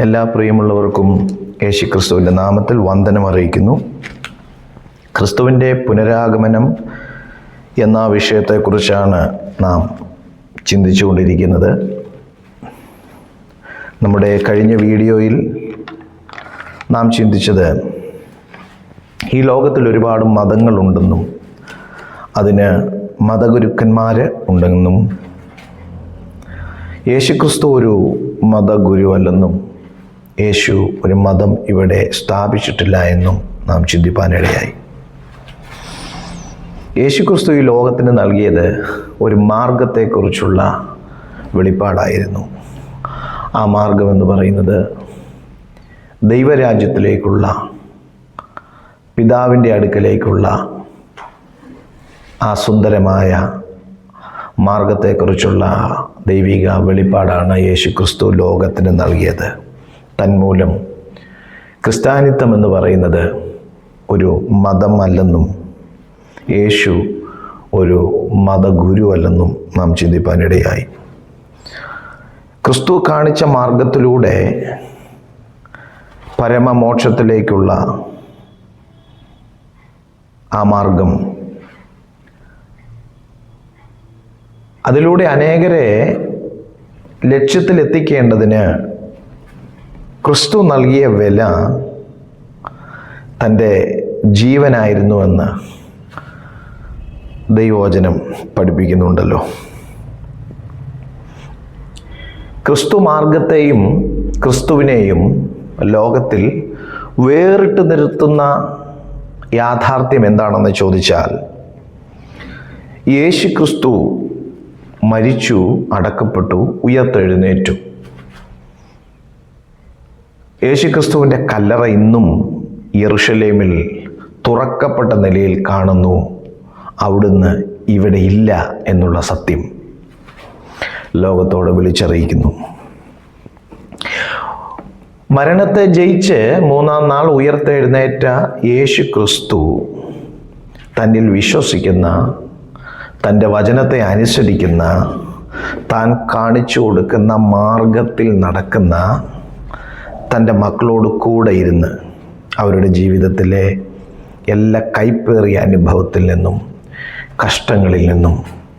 എല്ലാ പ്രിയമുള്ളവർക്കും യേശു ക്രിസ്തുവിന്റെ നാമത്തിൽ വന്ദനം അറിയിക്കുന്നു. ക്രിസ്തുവിന്റെ പുനരാഗമനം എന്ന വിഷയത്തെക്കുറിച്ചാണ് നാം ചിന്തിച്ചുകൊണ്ടിരിക്കുന്നത്. നമ്മുടെ കഴിഞ്ഞ വീഡിയോയിൽ നാം ചിന്തിച്ചത് ഈ ലോകത്തിൽ ഒരുപാട് മതങ്ങളുണ്ടെന്നും അതിന് മതഗുരുക്കന്മാർ ഉണ്ടെന്നും യേശുക്രിസ്തു ഒരു മതഗുരുവല്ലെന്നും യേശു ഒരു മതം ഇവിടെ സ്ഥാപിച്ചിട്ടില്ല എന്നും നാം ചിന്തിപ്പാനിടയായി. യേശുക്രിസ്തു ഈ ലോകത്തിന് നൽകിയത് ഒരു മാർഗത്തെക്കുറിച്ചുള്ള വെളിപ്പാടായിരുന്നു. ആ മാർഗം എന്ന് പറയുന്നത് ദൈവരാജ്യത്തിലേക്കുള്ള പിതാവിന്റെ അടുക്കലേക്കുള്ള ആ സുന്ദരമായ മാർഗത്തെക്കുറിച്ചുള്ള ദൈവിക വെളിപ്പാടാണ് യേശുക്രിസ്തു ലോകത്തിന് നൽകിയത്. തന്മൂലം. ക്രിസ്ത്യാനിത്വം എന്ന് പറയുന്നത് ഒരു മതമല്ലെന്നും യേശു ഒരു മതഗുരുവല്ലെന്നും നാം ചിന്തിപ്പാനിടയായി. ക്രിസ്തു കാണിച്ച മാർഗത്തിലൂടെ പരമമോക്ഷത്തിലേക്കുള്ള ആ മാർഗം അതിലൂടെ അനേകരെ ലക്ഷ്യത്തിലെത്തിക്കേണ്ടതിന് ക്രിസ്തു നൽകിയ വില തന്റെ ജീവനായിരുന്നുവെന്ന് ദൈവവചനം പഠിപ്പിക്കുന്നുണ്ടല്ലോ. ക്രിസ്തു മാർഗത്തെയും ക്രിസ്തുവിനെയും ലോകത്തിൽ വേറിട്ട് നിർത്തുന്ന യാഥാർത്ഥ്യം എന്താണെന്ന് ചോദിച്ചാൽ യേശു ക്രിസ്തു മരിച്ചു അടക്കപ്പെട്ടു ഉയർത്തെഴുന്നേറ്റു. യേശുക്രിസ്തുവിന്റെ കല്ലറ ഇന്നും യെറുഷലേമിൽ തുറക്കപ്പെട്ട നിലയിൽ കാണുന്നു. അവിടുന്ന് ഇവിടെ ഇല്ല എന്നുള്ള സത്യം ലോകത്തോട് വിളിച്ചറിയിക്കുന്നു. മരണത്തെ ജയിച്ച് മൂന്നാം നാൾ ഉയർത്തെഴുന്നേറ്റ യേശു ക്രിസ്തു തന്നിൽ വിശ്വസിക്കുന്ന തന്റെ വചനത്തെ അനുസരിക്കുന്ന താൻ കാണിച്ചു കൊടുക്കുന്ന മാർഗത്തിൽ നടക്കുന്ന തന്റെ മക്കളോട് കൂടെ ഇരുന്ന് അവരുടെ ജീവിതത്തിലെ എല്ലാ കൈപ്പേറിയ അനുഭവത്തിൽ നിന്നും കഷ്ടങ്ങളിൽ നിന്നും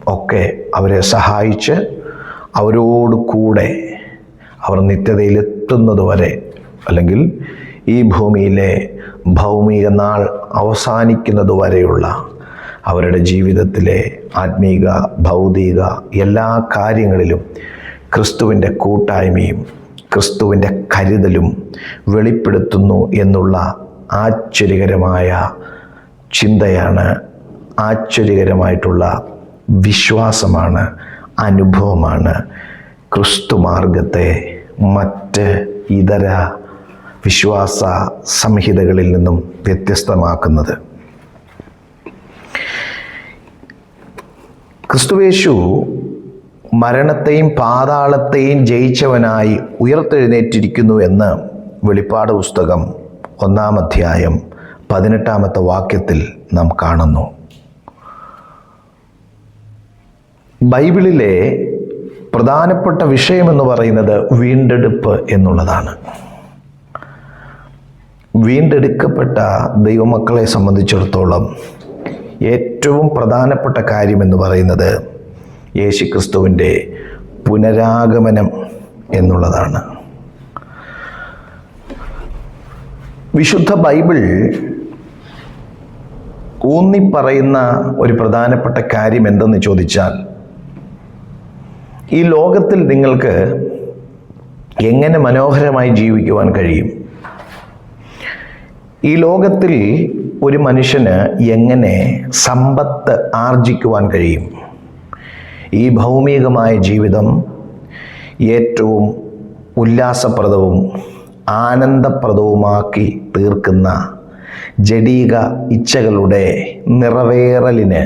ഒക്കെ അവരെ സഹായിച്ച് അവരോട് കൂടെ അവർ നിത്യതയിലെത്തുന്നത് വരെ അല്ലെങ്കിൽ ഈ ഭൂമിയിലെ ഭൗമിക നാൾ അവസാനിക്കുന്നത് വരെയുള്ള അവരുടെ ജീവിതത്തിലെ ആത്മീക ഭൗതിക എല്ലാ കാര്യങ്ങളിലും ക്രിസ്തുവിന്റെ കൂട്ടായ്മയും ക്രിസ്തുവിന്റെ കരുതലും വെളിപ്പെടുത്തുന്നു എന്നുള്ള ആശ്ചര്യകരമായ ചിന്തയാണ് ആശ്ചര്യകരമായിട്ടുള്ള വിശ്വാസമാണ് അനുഭവമാണ് ക്രിസ്തു മാർഗത്തെ മറ്റ് ഇതര വിശ്വാസ സംഹിതകളിൽ നിന്നും വ്യത്യസ്തമാക്കുന്നത്. ക്രിസ്തുവേശു മരണത്തെയും പാതാളത്തെയും ജയിച്ചവനായി ഉയർത്തെഴുന്നേറ്റിരിക്കുന്നു എന്ന് വെളിപ്പാട് പുസ്തകം ഒന്നാം അധ്യായം പതിനെട്ടാമത്തെ വാക്യത്തിൽ നാം കാണുന്നു. ബൈബിളിലെ പ്രധാനപ്പെട്ട വിഷയമെന്ന് പറയുന്നത് വീണ്ടെടുപ്പ് എന്നുള്ളതാണ്. വീണ്ടെടുക്കപ്പെട്ട ദൈവമക്കളെ സംബന്ധിച്ചിടത്തോളം ഏറ്റവും പ്രധാനപ്പെട്ട കാര്യമെന്ന് പറയുന്നത് യേശുക്രിസ്തുവിന്റെ പുനരാഗമനം എന്നുള്ളതാണ്. വിശുദ്ധ ബൈബിൾ ഊന്നിപ്പറയുന്ന ഒരു പ്രധാനപ്പെട്ട കാര്യം എന്തെന്ന് ചോദിച്ചാൽ ഈ ലോകത്തിൽ നിങ്ങൾക്ക് എങ്ങനെ മനോഹരമായി ജീവിക്കുവാൻ കഴിയും? ഈ ലോകത്തിൽ ഒരു മനുഷ്യന് എങ്ങനെ സമ്പത്ത് ആർജിക്കുവാൻ കഴിയും? ഈ ഭൗമികമായ ജീവിതം ഏറ്റവും ഉല്ലാസപ്രദവും ആനന്ദപ്രദവുമാക്കി തീർക്കുന്ന ജഡീക ഇച്ഛകളുടെ നിറവേറലിന്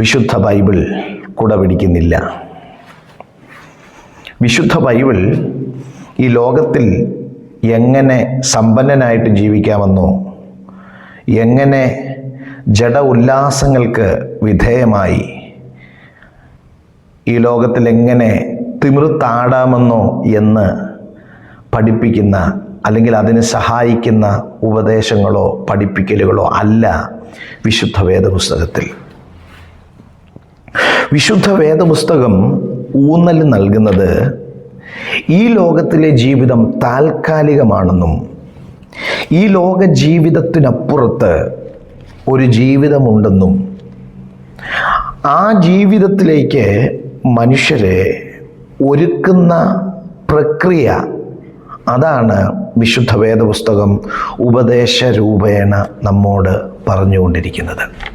വിശുദ്ധ ബൈബിൾ കുടപിടിക്കുന്നില്ല. വിശുദ്ധ ബൈബിൾ ഈ ലോകത്തിൽ എങ്ങനെ സമ്പന്നനായിട്ട് ജീവിക്കാമെന്നോ എങ്ങനെ ജഡ ഉല്ലാസങ്ങൾക്ക് വിധേയമായി ഈ ലോകത്തിൽ എങ്ങനെ തിമിർത്താടാമെന്നോ എന്ന് പഠിപ്പിക്കുന്ന അല്ലെങ്കിൽ അതിന് സഹായിക്കുന്ന ഉപദേശങ്ങളോ പഠിപ്പിക്കലുകളോ അല്ല വിശുദ്ധ വേദപുസ്തകത്തിൽ വിശുദ്ധ വേദപുസ്തകം ഊന്നൽ നൽകുന്നത് ഈ ലോകത്തിലെ ജീവിതം താൽക്കാലികമാണെന്നും ഈ ലോക ജീവിതത്തിനപ്പുറത്ത് ഒരു ജീവിതമുണ്ടെന്നും ആ ജീവിതത്തിലേക്ക് മനുഷ്യരെ ഒരുക്കുന്ന പ്രക്രിയ. അതാണ് വിശുദ്ധ വേദപുസ്തകം ഉപദേശ രൂപേണ നമ്മോട് പറഞ്ഞുകൊണ്ടിരിക്കുന്നത്.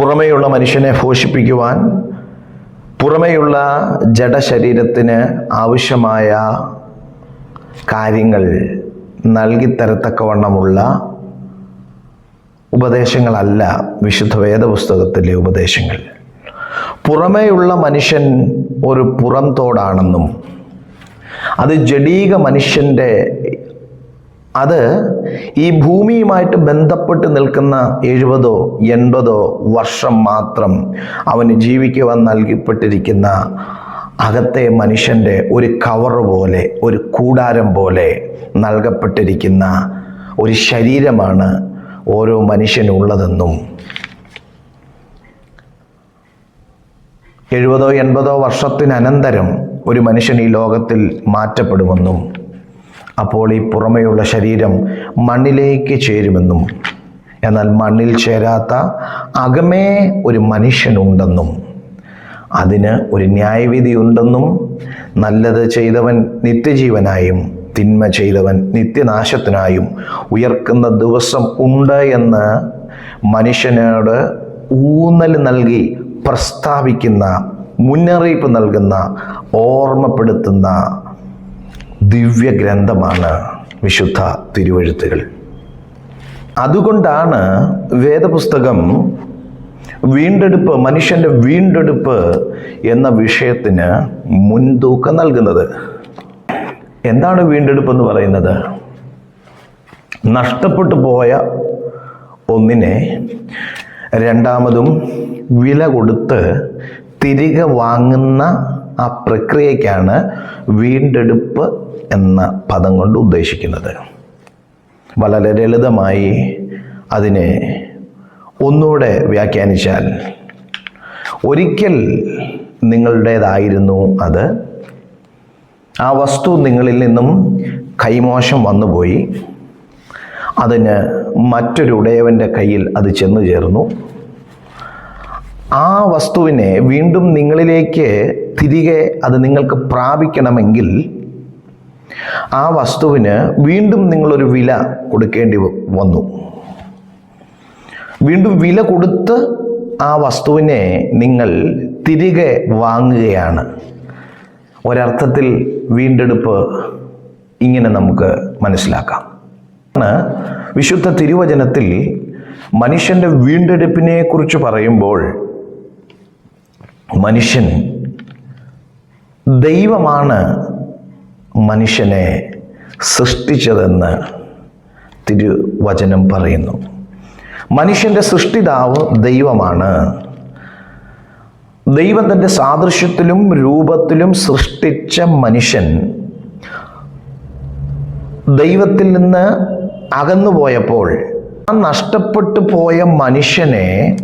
പുറമേയുള്ള മനുഷ്യനെ പോഷിപ്പിക്കുവാൻ പുറമേയുള്ള ജഡശരീരത്തിന് ആവശ്യമായ കാര്യങ്ങൾ നൽകിത്തരത്തക്കവണ്ണമുള്ള ഉപദേശങ്ങളല്ല വിശുദ്ധ വേദപുസ്തകത്തിലെ ഉപദേശങ്ങൾ. പുറമേയുള്ള മനുഷ്യൻ ഒരു പുറംതോടാണെന്നും അത് ജഡീക മനുഷ്യന്റെ അത് ഈ ഭൂമിയുമായിട്ട് ബന്ധപ്പെട്ട് നിൽക്കുന്ന എഴുപതോ എൺപതോ വർഷം മാത്രം അവന് ജീവിക്കുവാൻ നൽകപ്പെട്ടിരിക്കുന്ന അകത്തെ മനുഷ്യന്റെ ഒരു കവർ പോലെ ഒരു കൂടാരം പോലെ നൽകപ്പെട്ടിരിക്കുന്ന ഒരു ശരീരമാണ് ഓരോ മനുഷ്യനുള്ളതെന്നും എഴുപതോ എൺപതോ വർഷത്തിനനന്തരം ഒരു മനുഷ്യൻ ഈ ലോകത്തിൽ മാറ്റപ്പെടുമെന്നും അപ്പോൾ ഈ പുറമെയുള്ള ശരീരം മണ്ണിലേക്ക് ചേരുമെന്നും എന്നാൽ മണ്ണിൽ ചേരാത്ത അകമേ ഒരു മനുഷ്യനുണ്ടെന്നും അതിന് ഒരു ന്യായവിധി ഉണ്ടെന്നും നല്ലത് ചെയ്തവൻ നിത്യജീവനായും തിന്മ ചെയ്തവൻ നിത്യനാശത്തിനായും ഉയർക്കുന്ന ദിവസം ഉണ്ട് എന്ന് മനുഷ്യനോട് ഊന്നൽ നൽകി പ്രസ്താവിക്കുന്ന മുന്നറിയിപ്പ് നൽകുന്ന ഓർമ്മപ്പെടുത്തുന്ന ദിവ്യ ഗ്രന്ഥമാണ് വിശുദ്ധ തിരുവഴുത്തുകൾ. അതുകൊണ്ടാണ് വേദപുസ്തകം വീണ്ടെടുപ്പ് മനുഷ്യന്റെ വീണ്ടെടുപ്പ് എന്ന വിഷയത്തിന് മുൻതൂക്കം നൽകുന്നത്. എന്താണ് വീണ്ടെടുപ്പ് എന്ന് പറയുന്നത്? നഷ്ടപ്പെട്ടു പോയ ഒന്നിനെ രണ്ടാമതും വില കൊടുത്ത് തിരികെ വാങ്ങുന്ന ആ പ്രക്രിയയ്ക്കാണ് വീണ്ടെടുപ്പ് എന്ന പദം കൊണ്ട് ഉദ്ദേശിക്കുന്നത്. വളരെ ലളിതമായി അതിനെ ഒന്നുകൂടെ വ്യാഖ്യാനിച്ചാൽ ഒരിക്കൽ നിങ്ങളുടേതായിരുന്നു അത്. ആ വസ്തു നിങ്ങളിൽ നിന്നും കൈമോശം വന്നുപോയി. അതിന് മറ്റൊരു ഉടയവന്റെ കയ്യിൽ അത് ചെന്നു ചേർന്നു. ആ വസ്തുവിനെ വീണ്ടും നിങ്ങളിലേക്ക് തിരികെ അത് നിങ്ങൾക്ക് പ്രാപിക്കണമെങ്കിൽ ആ വസ്തുവിന് വീണ്ടും നിങ്ങളൊരു വില കൊടുക്കേണ്ടി വന്നു. വീണ്ടും വില കൊടുത്ത് ആ വസ്തുവിനെ നിങ്ങൾ തിരികെ വാങ്ങുകയാണ്. ഒരർത്ഥത്തിൽ വീണ്ടെടുപ്പ് ഇങ്ങനെ നമുക്ക് മനസ്സിലാക്കാം. വിശുദ്ധ തിരുവചനത്തിൽ മനുഷ്യന്റെ വീണ്ടെടുപ്പിനെ കുറിച്ച് പറയുമ്പോൾ മനുഷ്യൻ ദൈവമാണ് മനുഷ്യനെ സൃഷ്ടിച്ചതെന്ന് തിരുവചനം പറയുന്നു. മനുഷ്യന്റെ സൃഷ്ടിതാവ് ദൈവമാണ്. ദൈവം തന്റെ സാദൃശ്യത്തിലും രൂപത്തിലും സൃഷ്ടിച്ച മനുഷ്യൻ ദൈവത്തിൽ നിന്ന് അകന്നുപോയപ്പോൾ ആ നഷ്ടപ്പെട്ടു പോയ മനുഷ്യനെ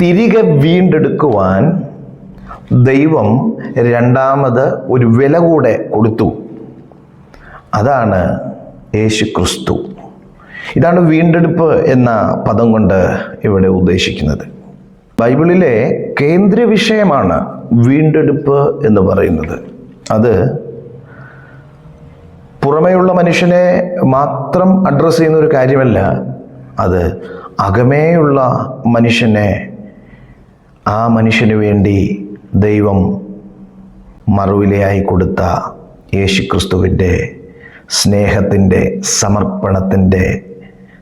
തിരികെ വീണ്ടെടുക്കുവാൻ ദൈവം രണ്ടാമത് ഒരു വില കൂടെ കൊടുത്തു. അതാണ് യേശു ക്രിസ്തു ഇതാണ് വീണ്ടെടുപ്പ് എന്ന പദം കൊണ്ട് ഇവിടെ ഉദ്ദേശിക്കുന്നത്. ബൈബിളിലെ കേന്ദ്ര വിഷയമാണ് വീണ്ടെടുപ്പ് എന്ന് പറയുന്നത്. അത് പുറമേയുള്ള മനുഷ്യനെ മാത്രം അഡ്രസ്സ് ചെയ്യുന്ന ഒരു കാര്യമല്ല അത് അകമേയുള്ള മനുഷ്യനെ ആ മനുഷ്യന് വേണ്ടി ദൈവം മറുവിലയായി കൊടുത്ത യേശുക്രിസ്തുവിന്റെ സ്നേഹത്തിന്റെ സമർപ്പണത്തിന്റെ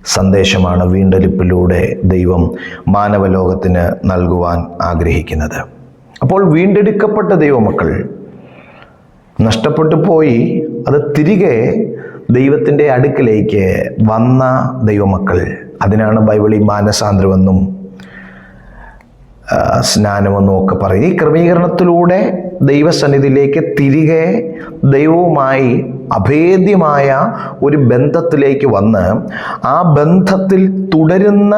സന്ദേശമാണ് വീണ്ടെടുപ്പിലൂടെ ദൈവം മാനവലോകത്തിന് നൽകുവാൻ ആഗ്രഹിക്കുന്നത്. അപ്പോൾ വീണ്ടെടുക്കപ്പെട്ട ദൈവമക്കൾ നഷ്ടപ്പെട്ടു പോയി അത് തിരികെ ദൈവത്തിന്റെ അടുക്കിലേക്ക് വന്ന ദൈവമക്കൾ അതിനാണ് ബൈബിളി മാനസാന്തരമെന്നും സ്നാനമെന്നും ഒക്കെ പറയും. ഈ ക്രമീകരണത്തിലൂടെ ദൈവസന്നിധിയിലേക്ക് തിരികെ ദൈവവുമായി അഭേദ്യമായ ഒരു ബന്ധത്തിലേക്ക് വന്ന് ആ ബന്ധത്തിൽ തുടരുന്ന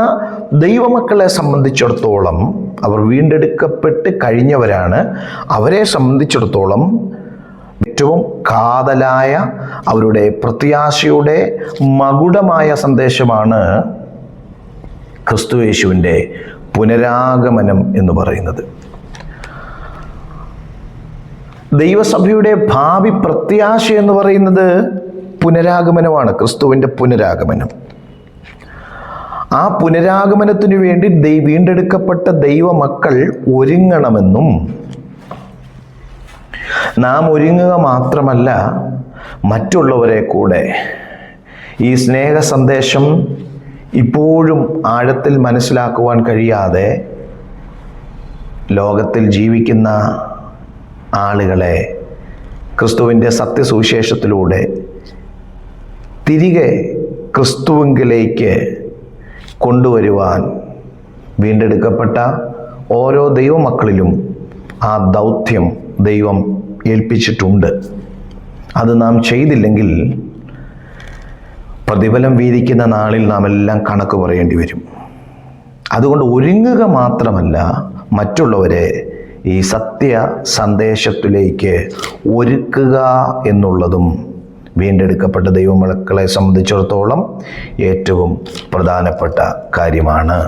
ദൈവമക്കളെ സംബന്ധിച്ചിടത്തോളം അവർ വീണ്ടെടുക്കപ്പെട്ട് കഴിഞ്ഞവരാണ്. അവരെ സംബന്ധിച്ചിടത്തോളം ഏറ്റവും കാതലായ അവരുടെ പ്രത്യാശയുടെ മകുടമായ സന്ദേശമാണ് ക്രിസ്തുയേശുവിന്റെ പുനരാഗമനം എന്ന് പറയുന്നത്. ദൈവസഭയുടെ ഭാവി പ്രത്യാശ എന്ന് പറയുന്നത് പുനരാഗമനമാണ് ക്രിസ്തുവിന്റെ പുനരാഗമനം. ആ പുനരാഗമനത്തിനു വേണ്ടി ദൈ വീണ്ടെടുക്കപ്പെട്ട ദൈവമക്കൾ ഒരുങ്ങണമെന്നും നാം ഒരുങ്ങുക മാത്രമല്ല മറ്റുള്ളവരെ കൂടെ ഈ സ്നേഹ സന്ദേശം ഇപ്പോഴും ആഴത്തിൽ മനസ്സിലാക്കുവാൻ കഴിയാതെ ലോകത്തിൽ ജീവിക്കുന്ന ആളുകളെ ക്രിസ്തുവിന്റെ സത്യസുവിശേഷത്തിലൂടെ തിരികെ ക്രിസ്തുവിങ്കിലേക്ക് കൊണ്ടുവരുവാൻ വീണ്ടെടുക്കപ്പെട്ട ഓരോ ദൈവമക്കളിലും ആ ദൗത്യം ദൈവം ഏൽപ്പിച്ചിട്ടുണ്ട്. അത് നാം ചെയ്തില്ലെങ്കിൽ പ്രതിഫലം വീതിക്കുന്ന നാളിൽ നാം എല്ലാം കണക്ക് പറയേണ്ടി വരും. അതുകൊണ്ട് ഒരുങ്ങുക മാത്രമല്ല മറ്റുള്ളവരെ ഈ സത്യ സന്ദേശത്തിലേക്ക് ഒരുക്കുക എന്നുള്ളതും വീണ്ടെടുക്കപ്പെട്ട ദൈവമക്കളെ സംബന്ധിച്ചിടത്തോളം ഏറ്റവും പ്രധാനപ്പെട്ട കാര്യമാണ്.